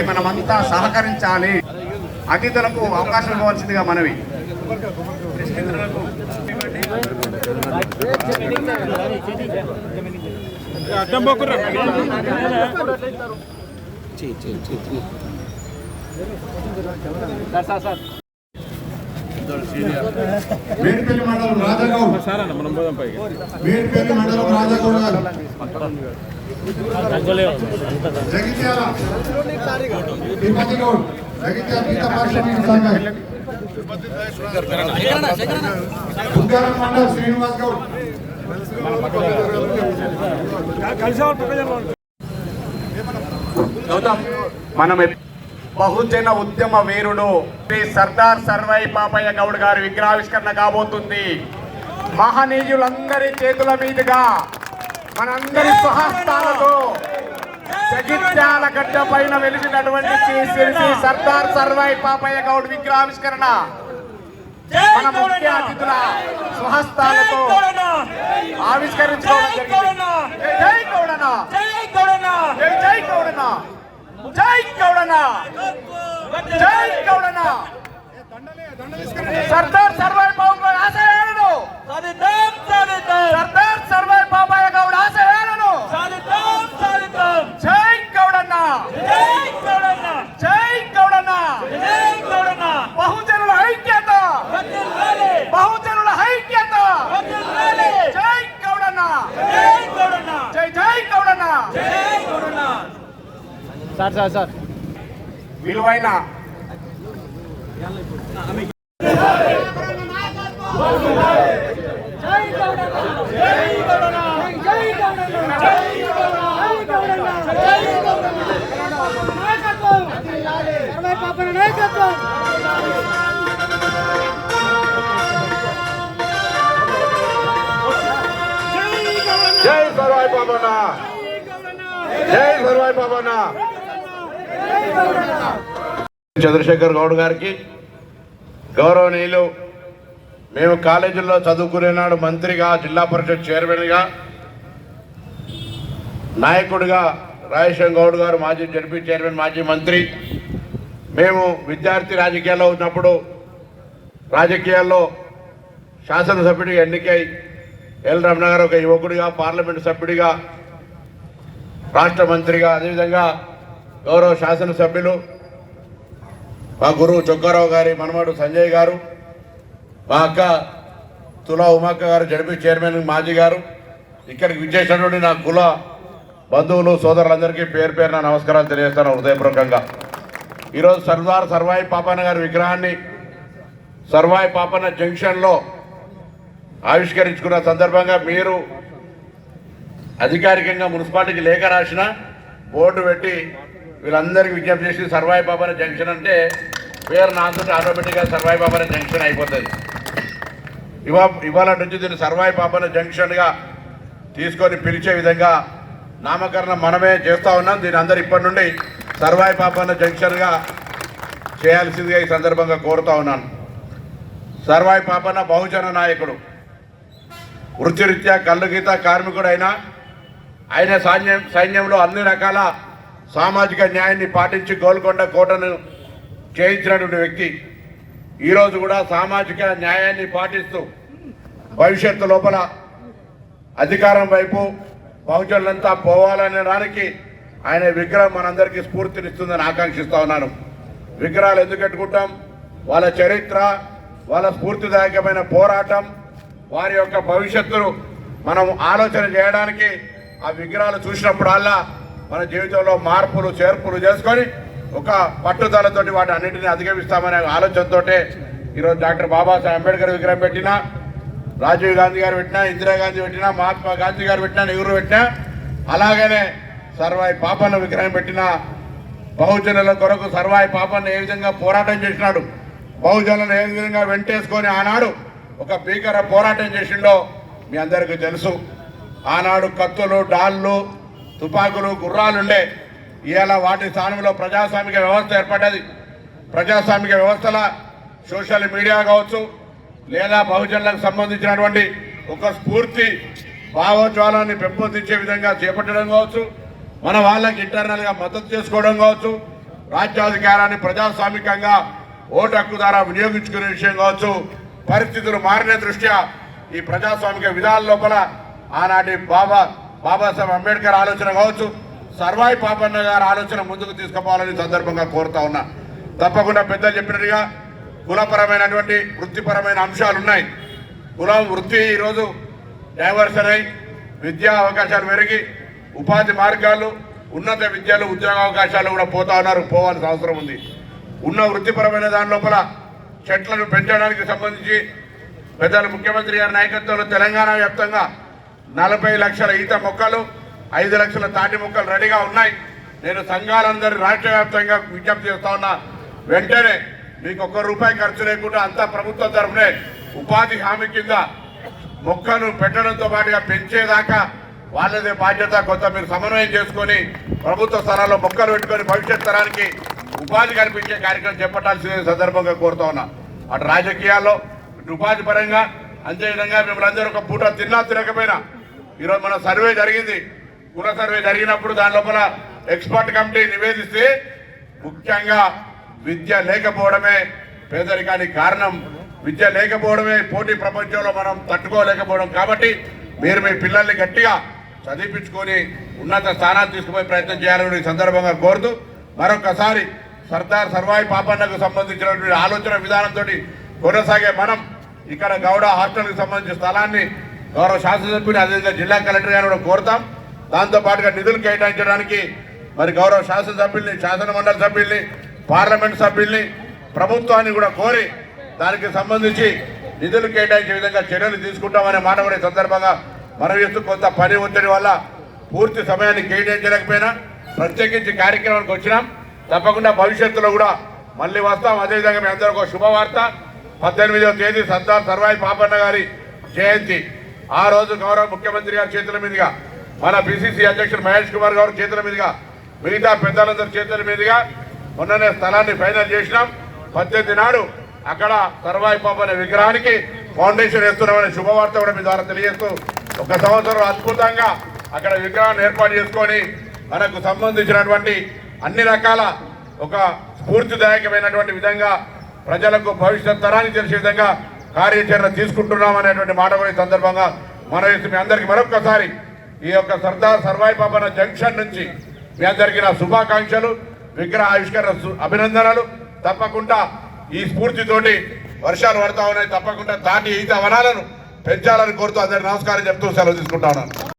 దీనికి మనమంతా సహకరించాలి. అతిథులకు అవకాశం ఇవ్వవలసిందిగా మనవి. మేడిపల్లి మండలం రాజాగౌడ్. మేడిపల్లి మండలం రాజాగౌడ్ గారు. జగిత్యాల జగిత్యాల గీత సంఘం శ్రీనివాస్ గౌడ్ గౌతమ్ మనం బహుజన ఉద్యమ వీరుడు శ్రీ సర్దార్ సర్వై పాపయ్య గౌడ్ గారి విగ్రహావిష్కరణ కాబోతుంది. మహనీయులందరి చేతుల మీదుగా మనందరి స్వహస్తాలతో జగిత్యాల గడ్డ పైన వెలిసినటువంటి శ్రీ సర్దార్ సర్వై పాపయ్య గౌడ్ విగ్రహావిష్కరణ. మన ముఖ్య అతిథుల స్వహస్తాలతో ఆవిష్కరించుకోవడం జరిగింది. జై గౌడన జై జై గౌడన జై గౌడన జై గౌడన సర్దార్ సర్వాయి బాబు గారి ఆశయాలను సర్దార్ సర్వాయి బాబాయ్ గౌడ్ ఆశయాలను జై గౌడన్న జై గౌడన్న బహుజనుల ఐక్యత బహుజనుల ఐక్యత జై గౌడన్న జై జై గౌడన్న సార్ సార్ సార్ విలువైన నాయకత్వం జై సర్వాయి బాబన్న జై సర్వాయి బాబన్న చంద్రశేఖర్ గౌడ్ గారికి గౌరవనీయులు మేము కాలేజీల్లో చదువుకునే నాడు మంత్రిగా జిల్లా పరిషత్ చైర్మన్గా నాయకుడిగా రాజశేఖర్ గౌడ్ గారు మాజీ జడ్పీ చైర్మన్ మాజీ మంత్రి. మేము విద్యార్థి రాజకీయాల్లో ఉన్నప్పుడు రాజకీయాల్లో శాసనసభ్యుడిగా ఎన్నికై ఎల్ రమణ గారు ఒక యువకుడిగా పార్లమెంటు సభ్యుడిగా రాష్ట్ర మంత్రిగా అదేవిధంగా గౌరవ శాసనసభ్యులు మా గురువు చొక్కారావు గారి మనమడు సంజయ్ గారు మా అక్క తులా ఉమాక్క గారు జడ్పీ చైర్మన్ మాజీ గారు ఇక్కడికి విచ్చేసినటువంటి నా కుల బంధువులు సోదరులందరికీ పేరు పేరున నమస్కారాలు తెలియజేస్తాను హృదయపూర్వకంగా. ఈరోజు సర్దార్ సర్వాయి పాపన్న గారి విగ్రహాన్ని సర్వాయి పాపన్న జంక్షన్లో ఆవిష్కరించుకున్న సందర్భంగా మీరు అధికారికంగా మున్సిపాలిటీకి లేఖ రాసిన బోర్డు పెట్టి వీళ్ళందరికీ విజ్ఞప్తి చేసి సర్వాయి బాబాన జంక్షన్ అంటే వేరే నాతో ఆటోమేటిక్గా సర్వాయి బాబాన జంక్షన్ అయిపోతుంది. ఇవా ఇవాళ నుంచి దీన్ని సర్వాయి బాబాన జంక్షన్గా తీసుకొని పిలిచే విధంగా నామకరణం మనమే చేస్తూ ఉన్నాం. దీని అందరు ఇప్పటి నుండి సర్వాయి పాపన్న జంక్షన్గా చేయాల్సిందిగా ఈ సందర్భంగా కోరుతా ఉన్నాను. సర్వాయి పాపన్న బహుజన నాయకుడు వృత్తిరీత్యా కళ్ళు గీత కార్మికుడైనా ఆయన సైన్యం సైన్యంలో అన్ని రకాల సామాజిక న్యాయాన్ని పాటించి గోల్కొండ కోటను చేయించినటువంటి వ్యక్తి ఈరోజు కూడా సామాజిక న్యాయాన్ని పాటిస్తూ భవిష్యత్తు లోపల అధికారం వైపు బహుజనులంతా పోవాలనే దానికి ఆయన విగ్రహం మనందరికీ స్ఫూర్తినిస్తుందని ఆకాంక్షిస్తా ఉన్నాను. విగ్రహాలు ఎందుకు పెట్టుకుంటాం వాళ్ళ చరిత్ర వాళ్ళ స్ఫూర్తిదాయకమైన పోరాటం వారి యొక్క భవిష్యత్తును మనం ఆలోచన చేయడానికి ఆ విగ్రహాలు చూసినప్పుడల్లా మన జీవితంలో మార్పులు చేర్పులు చేసుకొని ఒక పట్టుదలతోటి వాటి అన్నింటినీ అధిగమిస్తామనే ఆలోచనతోటే ఈరోజు డాక్టర్ బాబాసాహెబ్ అంబేద్కర్ విగ్రహం పెట్టినా రాజీవ్ గాంధీ గారు పెట్టినా ఇందిరాగాంధీ పెట్టినా మహాత్మా గాంధీ గారు పెట్టినా నెహ్రూ పెట్టినా అలాగనే సర్వాయి పాపన్న విగ్రహం పెట్టిన బహుజనుల కొరకు సర్వాయి పాపన్న ఏ విధంగా పోరాటం చేసినాడు బహుజనులను ఏ విధంగా వెంటేసుకొని ఆనాడు ఒక భీకర పోరాటం చేసిండో మీ అందరికీ తెలుసు. ఆనాడు కత్తులు డాళ్ళు తుపాకులు గుర్రాలుండే. ఇవాళ వాటి స్థానంలో ప్రజాస్వామిక వ్యవస్థ ఏర్పడ్డది. ప్రజాస్వామిక వ్యవస్థల సోషల్ మీడియా కావచ్చు లేదా బహుజనులకు సంబంధించినటువంటి ఒక స్ఫూర్తి భావోజ్వాలాన్ని పెంపొందించే విధంగా చేపట్టడం కావచ్చు మన వాళ్ళకి ఇంటర్నల్గా మద్దతు చేసుకోవడం కావచ్చు రాజ్యాధికారాన్ని ప్రజాస్వామికంగా ఓటు హక్కు ద్వారా వినియోగించుకునే విషయం కావచ్చు. పరిస్థితులు మారిన దృష్ట్యా ఈ ప్రజాస్వామిక విధాల లోపల ఆనాటి బాబా బాబాసాహెబ్ అంబేద్కర్ ఆలోచన కావచ్చు సర్వాయి పాపన్న గారి ఆలోచన ముందుకు తీసుకుపోవాలని సందర్భంగా కోరుతా ఉన్నా. తప్పకుండా పెద్దలు చెప్పినట్టుగా కులపరమైనటువంటి వృత్తిపరమైన అంశాలు ఉన్నాయి కులం వృత్తి ఈరోజు డైవర్షన్ అయి విద్యా అవకాశాలు పెరిగి ఉపాధి మార్గాలు ఉన్నత విద్యలు ఉద్యోగ అవకాశాలు కూడా పోతా ఉన్నారు పోవాల్సిన అవసరం ఉంది. ఉన్న వృత్తిపరమైన దాని లోపల చెట్లను పెంచడానికి సంబంధించి పెద్దలు ముఖ్యమంత్రి గారి నాయకత్వంలో తెలంగాణ వ్యాప్తంగా నలభై లక్షల ఈత మొక్కలు ఐదు లక్షల తాటి మొక్కలు రెడీగా ఉన్నాయి. నేను సంఘాలందరి రాష్ట్ర వ్యాప్తంగా విజ్ఞప్తి చేస్తా ఉన్నా వెంటనే మీకు ఒక్క రూపాయి ఖర్చు లేకుండా అంతా ప్రభుత్వం తరఫునే ఉపాధి హామీ కింద మొక్కను పెట్టడంతో పాటుగా పెంచేదాకా వాళ్ళదే బాధ్యత. కొంత మీరు సమన్వయం చేసుకొని ప్రభుత్వ స్థలాల్లో మొక్కలు పెట్టుకొని భవిష్యత్ తరానికి ఉపాధి కల్పించే కార్యక్రమం చేపట్టాల్సిన సందర్భంగా కోరుతా ఉన్నా. అటు రాజకీయాల్లో ఇటు ఉపాధి పరంగా అంతేవిధంగా మిమ్మల్ని అందరూ ఒక పూట తిన్నా తినకపోయినా ఈరోజు మన సర్వే జరిగింది. కుల సర్వే జరిగినప్పుడు దాని లోపల ఎక్స్పర్ట్ కమిటీ నివేదిస్తే ముఖ్యంగా విద్య లేకపోవడమే పేదరికానికి కారణం. విద్య లేకపోవడమే పోటీ ప్రపంచంలో మనం తట్టుకోలేకపోవడం. కాబట్టి మీరు మీ పిల్లల్ని గట్టిగా చదివించుకొని ఉన్నత స్థానాలు తీసుకుపోయే ప్రయత్నం చేయాలని ఈ సందర్భంగా కోరుతూ మరొకసారి సర్దార్ సర్వాయి పాపన్నకు సంబంధించినటువంటి ఆలోచన విధానంతో కొనసాగే మనం ఇక్కడ గౌడ హాస్టల్కి సంబంధించిన స్థలాన్ని గౌరవ శాసనసభ్యుని అదేవిధంగా జిల్లా కలెక్టర్ గారు కూడా కోరుతాం. దాంతో పాటుగా నిధులు కేటాయించడానికి మరి గౌరవ శాసనసభ్యుల్ని శాసనమండలి సభ్యుల్ని పార్లమెంట్ సభ్యుల్ని ప్రభుత్వాన్ని కూడా కోరి దానికి సంబంధించి నిధులు కేటాయించే విధంగా చర్యలు తీసుకుంటామనే మాట కూడా ఈ సందర్భంగా మనవిస్తూ కొంత పని ఒత్తిడి వల్ల పూర్తి సమయాన్ని కేటాయించలేకపోయినా ప్రత్యేకించి కార్యక్రమానికి వచ్చినాం. తప్పకుండా భవిష్యత్తులో కూడా మళ్ళీ వస్తాం. అదేవిధంగా మీ అందరూ ఒక శుభవార్త. పద్దెనిమిదవ తేదీ సర్దార్ సర్వాయి పాపన్న గారి జయంతి. ఆ రోజు గౌరవ ముఖ్యమంత్రి గారి చేతుల మీదుగా మన పిసిసి అధ్యక్షుడు మహేష్ కుమార్ గారు చేతుల మీదుగా మిగతా పెద్దలందరి చేతుల మీదుగా మొన్ననే స్థలాన్ని ఫైనల్ చేసినాం. పద్దెనిమిది నాడు అక్కడ సర్వాయి అనే విగ్రహానికి ఫౌండేషన్ వేస్తున్నామనే శుభవార్త కూడా మీ ద్వారా తెలియజేస్తూ ఒక సంవత్సరం అద్భుతంగా అక్కడ విగ్రహాన్ని ఏర్పాటు చేసుకొని మనకు సంబంధించినటువంటి అన్ని రకాల ఒక స్ఫూర్తిదాయకమైనటువంటి విధంగా ప్రజలకు భవిష్యత్ తరానికి తెలిసే విధంగా కార్యాచరణ తీసుకుంటున్నాం అనేటువంటి మాట కూడా సందర్భంగా మన మీ అందరికీ మరొకసారి ఈ యొక్క సర్దార్ సర్వాయి పాపన జంక్షన్ నుంచి మీ అందరికీ నా శుభాకాంక్షలు విగ్రహ ఆవిష్కరణ సు- అభినందనలు. తప్పకుండా ఈ స్ఫూర్తితోటి వర్షాలు పడతా ఉన్నాయి. తప్పకుండా దాటి ఈత వనాలను పెంచాలని కోరుతూ అందరి నమస్కారం చెప్తూ సెలవు తీసుకుంటా ఉన్నాను.